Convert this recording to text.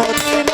হচ্ছে